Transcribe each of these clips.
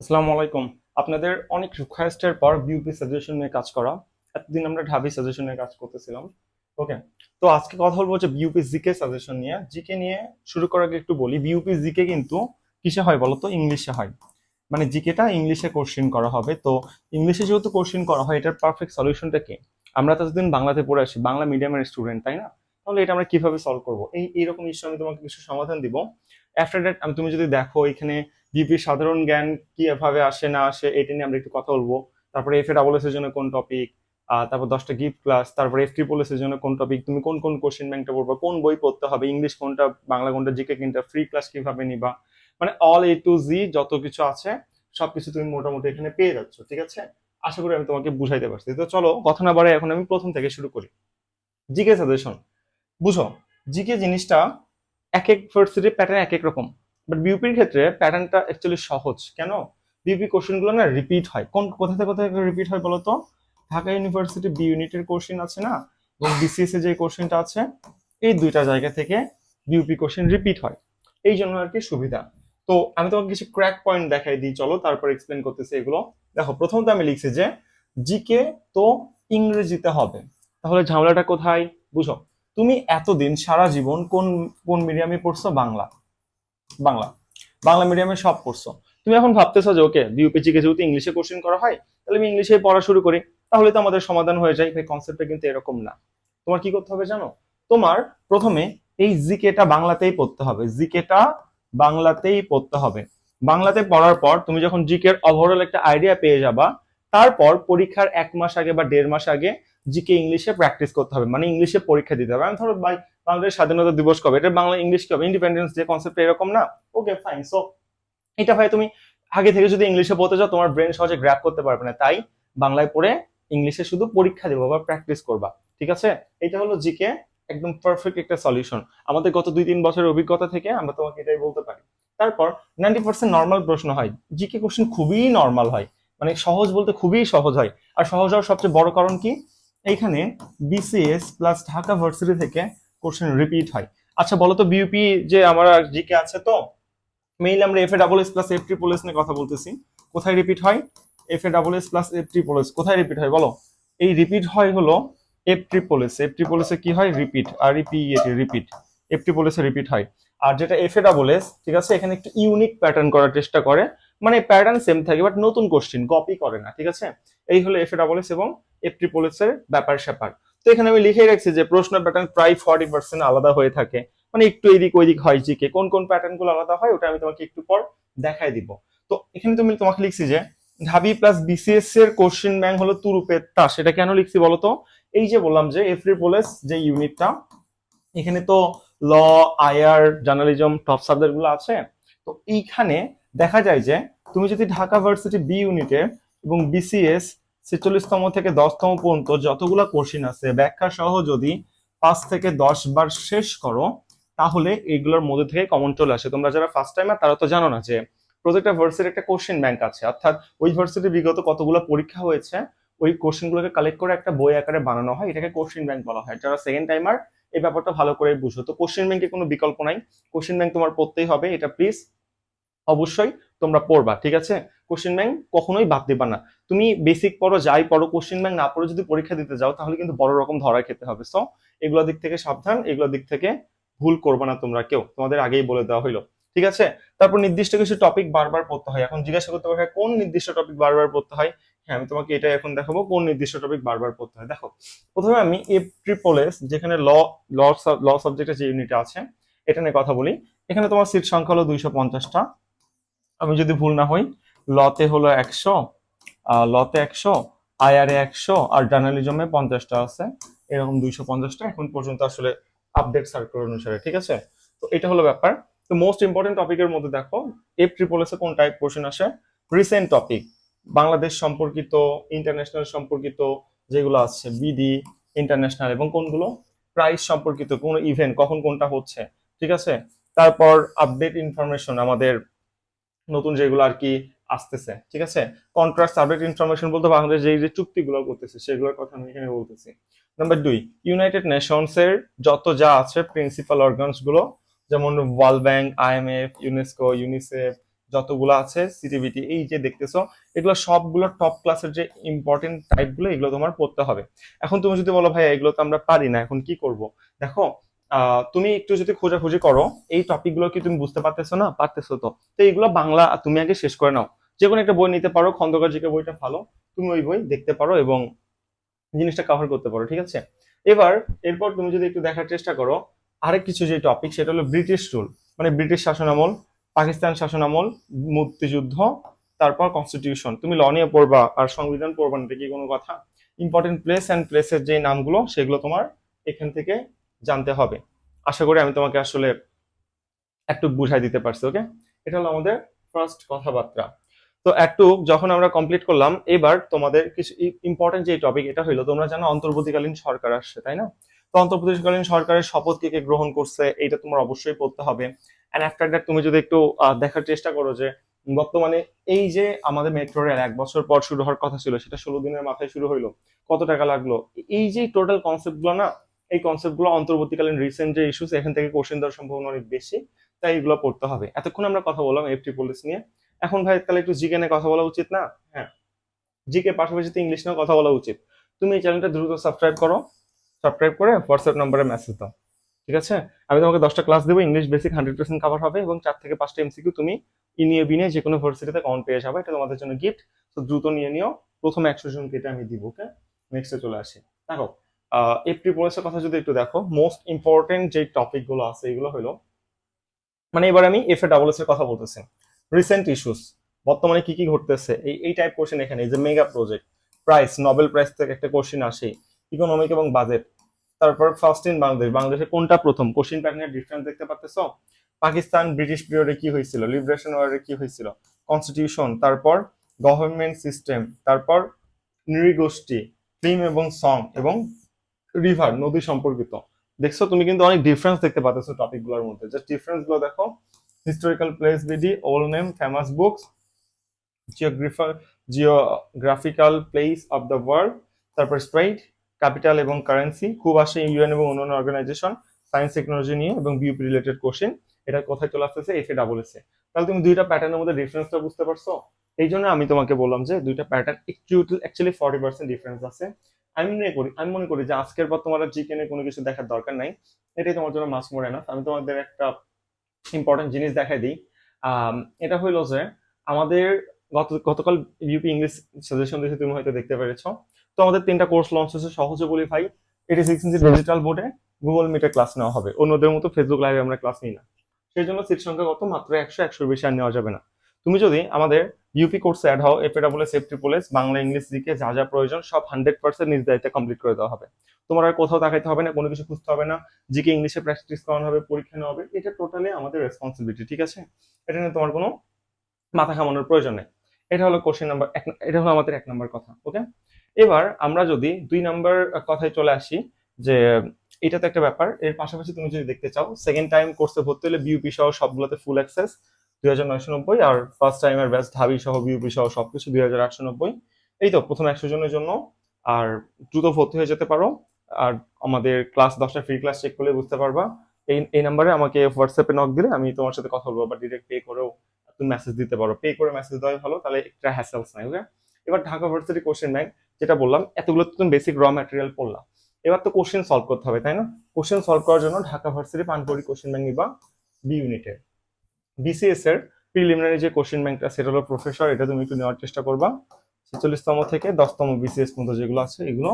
আসসালামু আলাইকুম। আপনাদের অনেক রিকোয়েস্টের পর বিউপি সাজেশন নিয়ে কাজ করা। এতদিন আমরা ঢাবি সাজেশন নিয়ে কাজ করতেছিলাম। ওকে তো আজকে কথা বলব যে বিউপি জিকে সাজেশন নিয়ে। জিকে নিয়ে শুরু করার আগে একটু বলি বিউপি জিকে কিন্তু কিসে হয় বলতো? ইংলিশে হয়। মানে জিকেটা ইংলিশে কোশ্চেন করা হবে। তো ইংলিশে যেহেতু কোশ্চেন করা হয়, এটার পারফেক্ট সলিউশনটা কি? আমরা তো এতদিন বাংলাতে পড়ে আসি। বাংলা মিডিয়ামের স্টুডেন্ট তাই না? তাহলে এটা আমরা কীভাবে সলভ করব? এই, এইরকম ইস্যু আমি তোমাকে কিছু সমাধান দিব। আফটার দ্যাট আমি তুমি যদি দেখো এখানে বিপির সাধারণ জ্ঞান কীভাবে আসে, না আসে, এটা নিয়ে আমরা একটু কথা বলব। তারপরে এফ এ ডাবল এস এর জন্য কোন টপিক তারপর দশটা গিফট ক্লাস তারপরে এফ ট্রিপল এর জন্য কোন টপিক তুমি কোন কোন কোশ্চেন ব্যাংকটা পড়বা? কোন বই পড়তে হবে? ইংলিশ কোনটা? বাংলা কোনটা? জিকে কোনটা? ফ্রি ক্লাস কীভাবে নিবা? মানে অল এ টু জি যত কিছু আছে, সবকিছু তুমি মোটামুটি এখানে পেয়ে যাচ্ছ, ঠিক আছে? আশা করি আমি তোমাকে বুঝাইতে পারছি। তো চলো, কথা না বাড়ে এখন আমি প্রথম থেকে শুরু করি। জিকে সাজেশন বুঝো, জিকে জিনিসটা এক এক ভার্সিটির প্যাটার্ন এক এক রকম। বাট বিউপির ক্ষেত্রে প্যাটার্নটা অ্যাকচুয়ালি সহজ। কেন? বিউপি কোশ্চেনগুলো না রিপিট হয়। কোন, কোথা থেকে কোথা থেকে রিপিট হয় বলতো? ঢাকা ইউনিভার্সিটি বি ইউনিটের কোশ্চেন আছে না? এবং বিসিএস এ যে কোশ্চেনটা আছে, এই দুইটা জায়গা থেকে বিউপি কোশ্চেন রিপিট হয়। এই জন্য আর কি সুবিধা। তো আমি তোমাকে কিছু ক্র্যাক পয়েন্ট দেখাই দিই, চলো তারপর এক্সপ্লেন করতেছি এগুলো। দেখো, প্রথমত আমি লিখছি যে, জিকে তো ইংরেজিতে হবে। তাহলে ঝামেলাটা কোথায়? বুঝো তুমি এতদিন সারা জীবন কোন কোন মিডিয়ামে পড়ছো? বাংলা। বাংলা। বাংলা মিডিয়ামে সব পড়ছো। তুমি এখন ভাবতেছো যে ওকে বিউপিজি কে যেহেতু ইংলিশে কোশ্চেন করা হয়, তাহলে আমি ইংলিশে পড়া শুরু করি। তাহলে তো আমাদের সমাধান হয়ে যায়। এই কনসেপ্টটা কিন্তু এরকম না। তোমার কি করতে হবে জানো? তোমার প্রথমে এই জিকেটা বাংলাতেই পড়তে হবে। জিকেটা বাংলাতেই পড়তে হবে। বাংলাতে পড়ার পর তুমি যখন জিকের ওভারঅল একটা আইডিয়া পেয়ে যাবা, তারপর পরীক্ষার এক মাস আগে বা দেড় মাস আগে জিকে ইংলিশে প্র্যাকটিস করতে হবে মানে ইংলিশে পরীক্ষা দিতে হবে। আমি ধরো ভাই বাংলাদেশ স্বাধীনতা দিবস কবে? এটা বাংলা ইংলিশ কবে? ইন্ডিপেন্ডেন্স ডে কনসেপ্ট এরকম না? ওকে ফাইন সো এটা ভাই তুমি আগে থেকে যদি ইংলিশে পড়তে যাও তোমার ব্রেন সহজে গ্র্যাপ করতে পারবে না। তাই বাংলায় পড়ে ইংলিশে শুধু পরীক্ষা দেবো বা প্র্যাকটিস করবা। ঠিক আছে? এটা হলো জিকে একদম পারফেক্ট একটা সলিউশন আমাদের গত দুই তিন বছরের অভিজ্ঞতা থেকে আমরা তোমাকে এটাই বলতে পারি। তারপর নাইনটি পার্সেন্ট নর্মাল প্রশ্ন হয়। জিকে কোশ্চেন খুবই নর্মাল হয়। মানে সহজ বলতে খুবই সহজ হয়। আর সহজ হওয়ার সবচেয়ে বড় কারণ কি? এইখানে বিসিএস প্লাস ঢাকা ভার্সিটি থেকে কোশ্চেন রিপিট হয়। আচ্ছা বলো তো বিউপি যে আমার জিকে আছে তো মেইনলি আমরা F A double S plus F triple S নিয়ে কথা বলতেছি। কোথায় রিপিট হয়? F A double S plus F triple S কোথায় রিপিট হয় বলো? এই রিপিট হয় হলো F triple S F triple S কি হয়? রিপিট আর EP repeat F triple S repeat হয়। আর যেটা এফ এ ডাবল এস ঠিক আছে? এখানে একটু ইউনিক প্যাটার্ন করার চেষ্টা করে। মানে প্যাটার্ন সেম থাকে বাট নতুন কোশ্চেন কপি করে না, ঠিক আছে? এই হলো এফ ডাবল এস এবং এফ ট্রিপল এস এর ব্যাপার স্যাপার। তো এখানে আমি লিখে রাখছি যে প্রশ্ন প্যাটার্ন প্রায় ফর্টি পার্সেন্ট আলাদা হয়ে থাকে। মানে একটু এদিক ওইদিক হয় জিকে, কোন কোন প্যাটার্নগুলো আলাদা হয় ওটা আমি তোমাকে একটু পর দেখাই দিব। তো এখানে তুমি তোমাকে লিখছি যে ঢাবি প্লাস বিসিএস এর কোশ্চেন ব্যাংক হলো তুরুপের তাস সেটা কেন লিখছি বলতো? এই যে বললাম যে এফরি পোলেস যে ইউনিটটা এখানে তো ল আয়ার জার্নালিজম টপ সাবজেক্টগুলো আছে। তো এইখানে দেখা যায় যে তুমি যদি ঢাকা ভার্সিটি বি ইউনিটে এবং বিসিএস ছেচল্লিশতম থেকে দশতম পর্যন্ত যতগুলো কোশ্চিন আছে ব্যাখ্যা সহ যদি পাঁচ থেকে দশ বার শেষ করো, তাহলে এইগুলোর মধ্যে থেকে কমন চলে আসে। তোমরা যারা ফার্স্ট টাইমার তারা তো জানো না যে প্রত্যেকটা ভার্সিটির একটা কোশ্চেন ব্যাংক আছে। অর্থাৎ ওই ভার্সিটির বিগত কতগুলো পরীক্ষা হয়েছে, ওই কোশ্চেনগুলোকে কালেক্ট করে একটা বই আকারে বানানো হয়। এটাকে কোশ্চেন ব্যাংক বলা হয়। যারা সেকেন্ড টাইমার এই ব্যাপারটা ভালো করে বুঝো। তো কোশ্চেন ব্যাংকে কোনো বিকল্প নাই। কোশ্চেন ব্যাংক তোমার পড়তেই হবে। এটা প্লিজ অবশ্যই তোমরা পড়বা, ঠিক আছে? কোশ্চেন ব্যাংক কখনোই বাদ দিবা না। তুমি বেসিক পড়ো, যাই পড়ো কোশ্চেন ব্যাংক না পড়ো যদি পরীক্ষা দিতে যাও, তাহলে কিন্তু বড় রকম ধরা খেতে হবে। সো এগুলো দিক থেকে সাবধান, এগুলো দিক থেকে ভুল করবে না তোমরা কেউ। তোমাদের আগেই বলে দেওয়া হইল, ঠিক আছে? তারপর নির্দিষ্ট কিছু টপিক বারবার পড়তে হয়। এখন জিজ্ঞাসা করতে পারবে কোন নির্দিষ্ট টপিক বারবার পড়তে হয়? হ্যাঁ আমি তোমাকে এটা এখন দেখাবো, কোন নির্দিষ্ট টপিক বারবার পড়তে হয়? দেখো, প্রথমে আমি এফ ট্রিপল এস যেখানে ল ল সাবজেক্টের যে ইউনিট আছে, এটা নিয়ে কথা বলি। এখানে তোমার সিট সংখ্যা হলো দুইশো পঞ্চাশটা। আমি যদি ভুল না হই, লতে হলো একশো লতে একশো, আয়ারে একশো আর জার্নালিজমে পঞ্চাশটা আছে। এরকম দুইশো পঞ্চাশটা এখন পর্যন্ত আসলে আপডেট সার্কুলার অনুসারে, ঠিক আছে? তো এটা হলো ব্যাপার। তো মোস্ট ইম্পর্টেন্ট টপিকের মধ্যে দেখো এফ ট্রিপল এসে কোন টাইপ কোশ্চেন আসে? রিসেন্ট টপিক বাংলাদেশ সম্পর্কিত ইন্টারন্যাশনাল সম্পর্কিত যেগুলো আছে বিডি ইন্টারন্যাশনাল এবং কোনগুলো? প্রাইস সম্পর্কিত কোন ইভেন্ট কখন কোনটা হচ্ছে, ঠিক আছে? তারপর আপডেট ইনফরমেশন আমাদের নতুন যেগুলো আর কি আসতেছে, ঠিক আছে? কন্ট্রাস্ট সাবজেক্ট ইনফরমেশন বলতে বাংলাদেশ যে যে চুক্তিগুলো করতেছে, সেগুলোর কথা আমি এখানে বলতেছি। নাম্বার দুই ইউনাইটেড নেশনস এর যত যা আছে প্রিন্সিপাল অর্গানসগুলো, যেমন world bank IMF UNESCO UNICEF যতগুলো আছে সিটিভিটি এই যে দেখতেছো, এগুলো সবগুলো টপ ক্লাসের যে ইম্পর্টেন্ট টাইপগুলো এগুলো তোমার পড়তে হবে। এখন তুমি যদি বলো ভাই এগুলো তো আমরা পারি না, এখন কি করব? দেখো তুমি একটু যদি খোঁজাখুঁজি করো, এই টপিকগুলো কি তুমি বুঝতে পারতেছো না? পারতেছো তো। তো এইগুলো বাংলা তুমি আগে শেষ করে নাও। যে কোনো একটা বই নিতে পারো, খন্দকার জিকে বইটা ভালো। তুমি ওই বই দেখতে পারো এবং জিনিসটা কভার করতে পারো, ঠিক আছে? এবার, এরপর তুমি যদি একটু দেখার চেষ্টা করো, আরেক কিছু যে টপিক সেটা হলো ব্রিটিশ রুল মানে ব্রিটিশ শাসনামল পাকিস্তান শাসনামল মুক্তিযুদ্ধ, তারপর কনস্টিটিউশন তুমি ল নিয়ে পড়বা আর সংবিধান পড়বা না কি কোনো কথা? ইম্পর্টেন্ট প্লেস অ্যান্ড প্লেসের যে নামগুলো, সেগুলো তোমার এখান থেকে জানতে হবে। আশা করি আমি তোমাকে আসলে একটু বুঝাই দিতে পারছি ওকে এটা হলো আমাদের ফার্স্ট কথাবার্তা। তো একটু যখন আমরা কমপ্লিট করলাম, এবার তোমাদের কিছু ইম্পর্টেন্ট যে টপিক এটা হইল, তোমরা জানো অন্তর্বর্তীকালীন সরকার আসছে, তাই না? তো অন্তর্বর্তীকালীন সরকারের শপথ কে কে গ্রহণ করছে এটা তোমার অবশ্যই পড়তে হবে। অ্যান্ড আফটার দ্যাট তুমি যদি একটু দেখার চেষ্টা করো যে বর্তমানে এই যে আমাদের মেট্রো রেল এক বছর পর শুরু হওয়ার কথা ছিল, সেটা ষোলো দিনের মাথায় শুরু হইল, কত টাকা লাগল? এই যে টোটাল কনসেপ্টগুলো না এই কনসেপ্টগুলো অন্তর্বর্তীকালীন রিসেন্ট যে ইস্যুস এখান থেকে কোশ্চেন দেওয়ার সম্ভাবনা অনেক বেশি, তাই এগুলো পড়তে হবে। এতক্ষণ আমরা কথা বললাম এফটি পুলিশ নিয়ে। এখন ভাই, তাহলে একটু জিকে নিয়ে কথা বলা উচিত না? হ্যাঁ। জিকে পাশাপাশি তো ইংলিশ নিয়েও কথা বলা উচিত। তুমি এই চ্যানেলটা দ্রুত সাবস্ক্রাইব করো। সাবস্ক্রাইব করে হোয়াটসঅ্যাপ নম্বরে মেসেজ দাও। ঠিক আছে? আমি তোমাকে দশটা ক্লাস দেবো। English basic hundred percent cover হবে এবং চার থেকে পাঁচটা এমসিকিউ তুমি ইনিয়ে বিনিয়ে যে কোনো ভার্সিটিতে কমন পেয়ে যাবে। এটা তোমাদের জন্য গিফট তো দ্রুত নিয়ে নিও। প্রথম একশো জনকে এটা আমি দিব ওকে নেক্সটে চলে আসি। দেখো এপ্রি পলিসের কথা যদি একটু দেখো মোস্ট ইম্পর্টেন্ট যে টপিকগুলো আছে, এগুলো হলো মানে এবার আমি এফ এ ডাবল এস এর কথা বলতেছি। রিসেন্ট ইস্যুস বর্তমানে কি কি ঘটতেছে, এই এই টাইপ কোশ্চেন এখানে, এই যে mega project prize Nobel prize থেকে একটা কোশ্চেন আসে ইকোনমিক এবং বাজেট তারপর ফার্স্ট ইন বাংলাদেশ বাংলাদেশে কোনটা প্রথম? কোশ্চেন প্যাটার্নের ডিফারেন্স দেখতে পাচ্তেছো পাকিস্তান, ব্রিটিশ পিরিয়ডে কি হয়েছিল? লিবারেশন ওয়ারে কি হয়েছিল? কনস্টিটিউশন তারপর গভর্নমেন্ট সিস্টেম তারপর নৃগোষ্ঠী ফিল্ম এবং সং এবং রিভার নদী সম্পর্কিত। দেখছ, তুমি কিন্তু অনেক ডিফারেন্স দেখতে পাচ্ছ টপিকগুলোর মধ্যে। জাস্ট ডিফারেন্সগুলো দেখো। Historical place BD old name famous books geographer geographical place of the world তারপর স্প্রাইট ক্যাপিটাল এবং কারেন্সি খুব আসে ইউএন এবং অন্যান্য অর্গানাইজেশন সায়েন্স টেকনোলজি নিয়ে এবং বিউপি রিলেটেড কোশ্চেন এটা কোথায় চলে আসতেছে এফ এ ডাবল এস তাহলে তুমি দুইটা প্যাটার্নের মধ্যে ডিফারেন্সটা বুঝতে পারছ? এই জন্য আমি তোমাকে বললাম যে দুইটা প্যাটার্ন একটু অ্যাকচুয়ালি ফর্টি পার্সেন্ট ডিফারেন্স আছে। আমি মনে করি, আমি মনে করি যে আজকের পর তোমার জিকেনে কোনো কিছু দেখার দরকার নাই। এটাই তোমার জন্য মাস মোর এনাফ আমি তোমাদের একটা ইম্পর্টেন্ট জিনিস দেখাই দিই। এটা হইল যে আমাদের গত, গতকাল ইউপি ইংলিশ সাজেশন দেখে তুমি হয়তো দেখতে পেরেছ। তো আমাদের তিনটা কোর্স লঞ্চ হয়েছে, সহজে বলি ভাই এটি সিক্স ইঞ্চি ডিজিটাল বোর্ডে গুগল মিটে ক্লাস নেওয়া হবে। অন্যদের মতো ফেসবুক লাইভে আমরা ক্লাস নিই না। সেই জন্য সিট সংখ্যা কত? মাত্র একশো একশোর বেশি আর নেওয়া যাবে না। তুমি যদি আমাদের ইউপি কোর্সে অ্যাড হও F A double safety police Bangla, English দিকে যা যা প্রয়োজন, সব হান্ড্রেড পার্সেন্ট নিজ দায়িত্বে কমপ্লিট করে দেওয়া হবে। তোমার আর কোথাও দেখাইতে হবে না, কোনো কিছু খুঁজতে হবে না। জিকে ইংলিশে প্র্যাকটিস করানো হবে, পরীক্ষা নেওয়া হবে, এটা টোটালি আমাদের রেসপন্সিবিলিটি ঠিক আছে? এটা নিয়ে তোমার কোনো মাথা ঘামানোর প্রয়োজন নেই। এটা হলো কোশ্চেন নাম্বার এক, এটা হলো আমাদের এক নাম্বার কথা ওকে এবার আমরা যদি দুই নাম্বার কথায় চলে আসি, যে এটা তো একটা ব্যাপার, এর পাশাপাশি তুমি যদি দেখতে চাও সেকেন্ড টাইম কোর্সে ভর্তি হলে বিউপি সহ সবগুলোতে ফুল অ্যাক্সেস দুই হাজার নয়শো নব্বই আর ফার্স্ট টাইমের ব্যাচ ঢাবি সহ বিউপি সহ সবকিছু দুই হাজার আটশো নব্বই। এই তো প্রথম একশো জনের জন্য। আর দ্রুত ভর্তি হয়ে যেতে পারো। আর আমাদের ক্লাস দশটা ফ্রি ক্লাস চেক করলে বুঝতে পারবা। এই এই নাম্বারে আমাকে হোয়াটসঅ্যাপে নক দিলে আমি তোমার সাথে কথা বলব বা ডিরেক্ট পে করেও তুমি মেসেজ দিতে পারো। পে করে মেসেজ দেওয়াই ভালো, তাহলে একটা হ্যাসেলস নাই ওকে এবার ঢাকা ভার্সিটি কোশ্চেন ব্যাংক যেটা বললাম, এতগুলো তো তুমি বেসিক র ম্যাটেরিয়াল পড়লাম এবার তো কোশ্চেন সলভ করতে হবে, তাই না? কোশ্চেন সলভ করার জন্য ঢাকা ভার্সিটি পানপুরি কোশ্চেন ব্যাংক নিবা বি ইউনিটের বিসিএস এর প্রিলিমিনারি যে কোশ্চেন ব্যাংকটা সেটা হলো প্রফেসর এটা তুমি একটু নেওয়ার চেষ্টা করবা। ছেচল্লিশতম থেকে দশতম বিসিএস পর্যন্ত যেগুলো আছে, এগুলো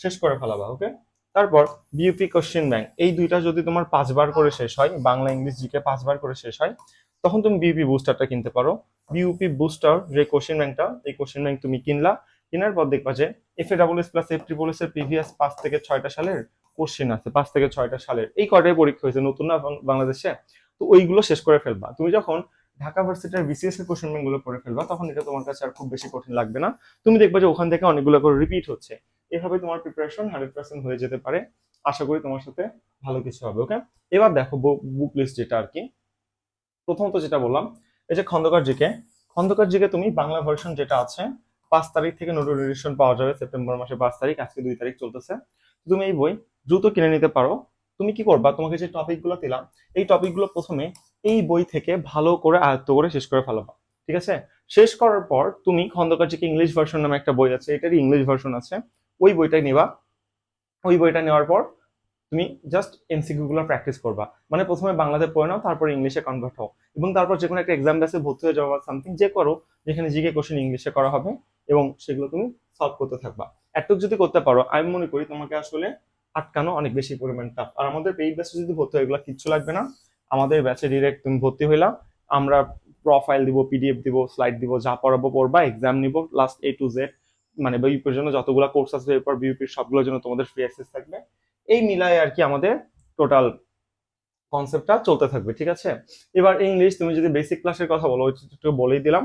শেষ করে ফেলাবা ওকে তারপর বিউপি কোশ্চেন ব্যাংক এই দুইটা যদি তোমার পাঁচবার করে শেষ হয়, বাংলা, ইংলিশ জিকে পাঁচবার করে শেষ হয়, তখন তুমি বিউপি বুস্টারটা কিনতে পারো। বিউপি বুস্টার যে কোশ্চেন ব্যাংকটা এই কোশ্চেন ব্যাংক তুমি কিনলা, কেনার পর দেখবা যে F A double S plus F triple S এর প্রিভিয়াস পাঁচ থেকে ছয়টা সালের কোশ্চেন আছে, পাঁচ থেকে ছয়টা সালের। এই কয়টাই পরীক্ষা হয়েছে? নতুন না বাংলাদেশে? তো ওইগুলো শেষ করে ফেলবা। তুমি যখন ঢাকা ভার্সিটির বিসিএস এর কোশ্চেন ব্যাংকগুলো পড়ে ফেলবা, তখন এটা তোমার কাছে আর খুব বেশি কঠিন লাগবে না। তুমি দেখবা যে ওখান থেকে অনেকগুলো করে রিপিট হচ্ছে। এভাবে তোমার প্রিপারেশন হান্ড্রেড পার্সেন্ট হয়ে যেতে পারে। আশা করি তোমার সাথে ভালো কিছু হবে ওকে এবার দেখো বুক লিস্ট যেটা আর কি। প্রথমত যেটা বললাম, এই যে খন্দকার জিকে। খন্দকার জিকে তুমি বাংলা ভার্সন যেটা আছে, পাঁচ তারিখ থেকে নোটিফিকেশন পাওয়া যাবে, সেপ্টেম্বর মাসে পাঁচ তারিখ, আজকে দুই তারিখ চলতেছে। তুমি এই বই দ্রুত কিনে নিতে পারো। তুমি কি করবা? তোমাকে যে টপিকগুলো দিলাম, এই টপিকগুলো প্রথমে এই বই থেকে ভালো করে আয়ত্ত করে শেষ করে ফেলাবা ঠিক আছে? শেষ করার পর তুমি খন্দকার জিকে ইংলিশ ভার্সন নামে একটা বই আছে, এটারই ইংলিশ ভার্সন আছে। ওই বইটাই নিবা। ওই বইটা নেওয়ার পর তুমি জাস্ট এমসিকিউ গুলো প্র্যাকটিস করবা। মানে প্রথমে বাংলাতে পড়ে নাও, তারপর ইংলিশে কনভার্ট হও। এবং তারপর যে কোনো একটা এক্সাম বেসে ভর্তি হয়ে যাওয়া সামথিং যে করো, যেখানে জিকে কোশ্চেন ইংলিশে করা হবে এবং সেগুলো তুমি সলভ করতে থাকবা। এতটুকু যদি করতে পারো, আমি মনে করি তোমাকে আসলে আটকানো অনেক বেশি পরিমাণ টাফ আর আমাদের পেইড ব্যাচে যদি ভর্তি হয়, এগুলো কিচ্ছু লাগবে না। আমাদের ব্যাচে ডিরেক্ট তুমি ভর্তি হইলা, আমরা প্রোফাইল দিব পিডিএফ দিব স্লাইড দিব, যা পড়াবো পড়বা এক্সাম নিব লাস্ট এ টু জেড মানে বিউপির জন্য যতগুলো কোর্স আছে, এরপর বিউপির সবগুলোর জন্য তোমাদের ফ্রি অ্যাক্সেস থাকবে। এই মিলায় আর কি আমাদের টোটাল কনসেপ্টটা চলতে থাকবে, ঠিক আছে? এবার ইংলিশ তুমি যদি বেসিক ক্লাসের কথা বলো একটু বলেই দিলাম।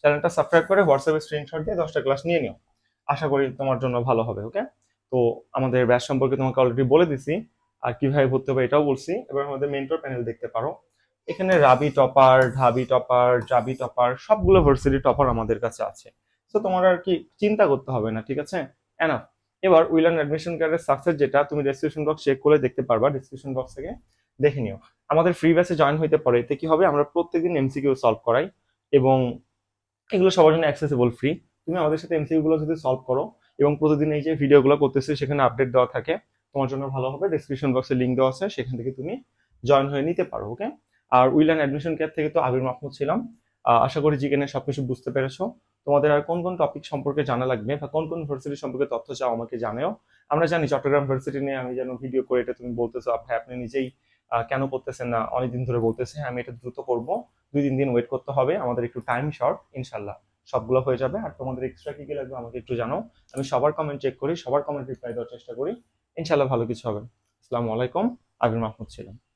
চ্যানেলটা সাবস্ক্রাইব করে হোয়াটসঅ্যাপে স্ক্রিনশট দিয়ে দশটা ক্লাস নিয়ে নিও। আশা করি তোমার জন্য ভালো হবে ওকে তো আমাদের ব্যাচ সম্পর্কে তোমাকে অলরেডি বলে দিছি, আর কীভাবে ভর্তি হবে এটাও বলছি। এবার আমাদের মেন্টর প্যানেল দেখতে পারো। এখানে Rabi topper Dhabi topper Jabi topper সবগুলো ভার্সিটি টপার আমাদের কাছে আছে। তো তোমার আর কি চিন্তা করতে হবে না, ঠিক আছে? এনাফ এবার উইলান অ্যাডমিশন কার্ডের সাকসেস যেটা, তুমি ডেসক্রিপশন বক্স চেক করে দেখতে পারবা ডেসক্রিপশন বক্স থেকে। দেখে নিও। আমাদের ফ্রি ব্যাচে জয়েন হইতে পারে। এতে কি হবে? আমরা প্রত্যেকদিন এমসিকিউ সলভ করাই এবং এগুলো সবার জন্য অ্যাক্সেসিবল ফ্রি তুমি আমাদের সাথে এমসিকিউ গুলো যদি সলভ করো এবং প্রতিদিন এই যে ভিডিওগুলো করতেছি সেখানে আপডেট দেওয়া থাকে। তোমার জন্য ভালো হবে। ডেসক্রিপশন বক্সে লিঙ্ক দেওয়া আছে। সেখান থেকে তুমি জয়েন হয়ে নিতে পারো ওকে আর উইলান অ্যাডমিশন কেয়ার থেকে তো আবির মাহমুদ ছিলাম। আশা করি জিকেনের সবকিছু বুঝতে পেরেছ। তোমাদের আর কোন কোন টপিক সম্পর্কে জানা লাগবে বা কোন কোন ভার্সিটি সম্পর্কে তথ্য চাও আমাকে জানাও। আমরা জানি চট্টগ্রাম ভার্সিটি নিয়ে আমি যেন ভিডিও করে এটা তুমি বলতেছো ভাই আপনি নিজেই কেন করতেছেন না? অনেকদিন ধরে বলতেছে হ্যাঁ, আমি এটা দ্রুত করব। দুই তিন দিন ওয়েট করতে হবে। আমাদের একটু টাইম শর্ট ইনশাল্লাহ। সবগুলো হয়ে যাবে। আর তোমাদের এক্সট্রা কি কি লাগবে আমাকে একটু জানাও। আমি সবার কমেন্ট চেক করি, সবার কমেন্ট রিপ্লাই দেওয়ার চেষ্টা করি। ইনশাল্লাহ ভালো কিছু হবে। আসসালামু আলাইকুম। আবির মাহমুদ ছিলাম।